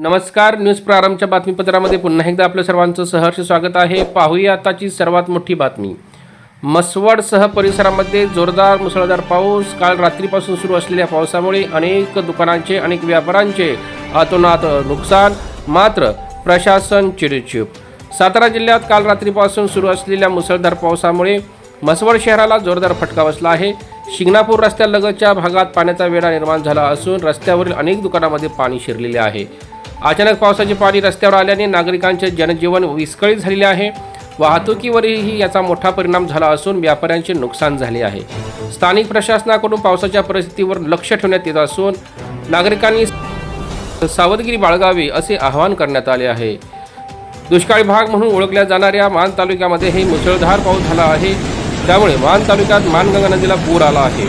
नमस्कार न्यूज प्रारंभच्या बातमीपत्रामध्ये पुन्हा एकदा आपलं सर्वांचं सहर्ष स्वागत आहे. पाहूया आताची सर्वात मोठी बातमी. मसवडसह परिसरामध्ये जोरदार मुसळधार पाऊस. काल रात्रीपासून सुरू असलेल्या पावसामुळे अनेक दुकानांचे अनेक व्यापाऱ्यांचे अतोनात नुकसान. मात्र प्रशासन चिडचिप सातारा जिल्ह्यात काल रात्रीपासून सुरू असलेल्या मुसळधार पावसामुळे मसवड शहराला जोरदार फटका बसला आहे. शिंगणापूर रस्त्यालगतच्या भागात पाण्याचा वेढा निर्माण झाला असून रस्त्यावरील अनेक दुकानामध्ये पाणी शिरलेले आहे. अचानक पावसाचे पाणी रस्त्यावर आल्याने नागरिकांचे जनजीवन विस्कळीत झालेले आहे. वाहतुकीवरही याचा मोठा परिणाम झाला असून व्यापाऱ्यांचे नुकसान झाले आहे. स्थानिक प्रशासनाकडून पावसाच्या परिस्थितीवर लक्ष ठेवण्यात येत असून नागरिकांनी सावधगिरी बाळगावी असे आवाहन करण्यात आले आहे. दुष्काळी भाग म्हणून ओळखल्या जाणाऱ्या मान तालुक्यामध्ये हे मुसळधार पाऊस झाला आहे. त्यामुळे मान तालुक्यात मानगंगा नदीला पूर आला आहे.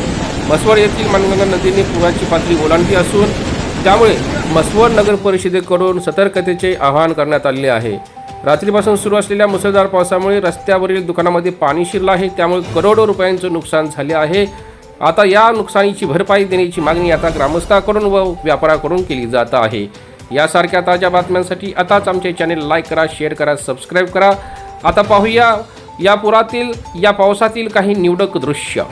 मसवड येथील मानगंगा नदीने पुराची पातळी ओलांडली असून त्यामुळे मसवड नगर परिषदेकडून सतर्कतेचे आवाहन करण्यात आले आहे. रात्रीपासून सुरू असलेल्या मुसळधार पावसामुळे रस्त्यावरील दुकानामध्ये पाणी शिरलं आहे. त्यामुळे करोडो रुपयांचं नुकसान झाले आहे. आता या नुकसानीची भरपाई देण्याची मागणी आता ग्रामस्थाकडून व व्यापाऱ्याकडून केली जात आहे. यासारख्या ताज्या बातम्यांसाठी आताच आमचे चॅनेल लाईक करा शेअर करा सबस्क्राईब करा. आता पाहूया या पुरातील या पावसातील काही निवडक दृश्य.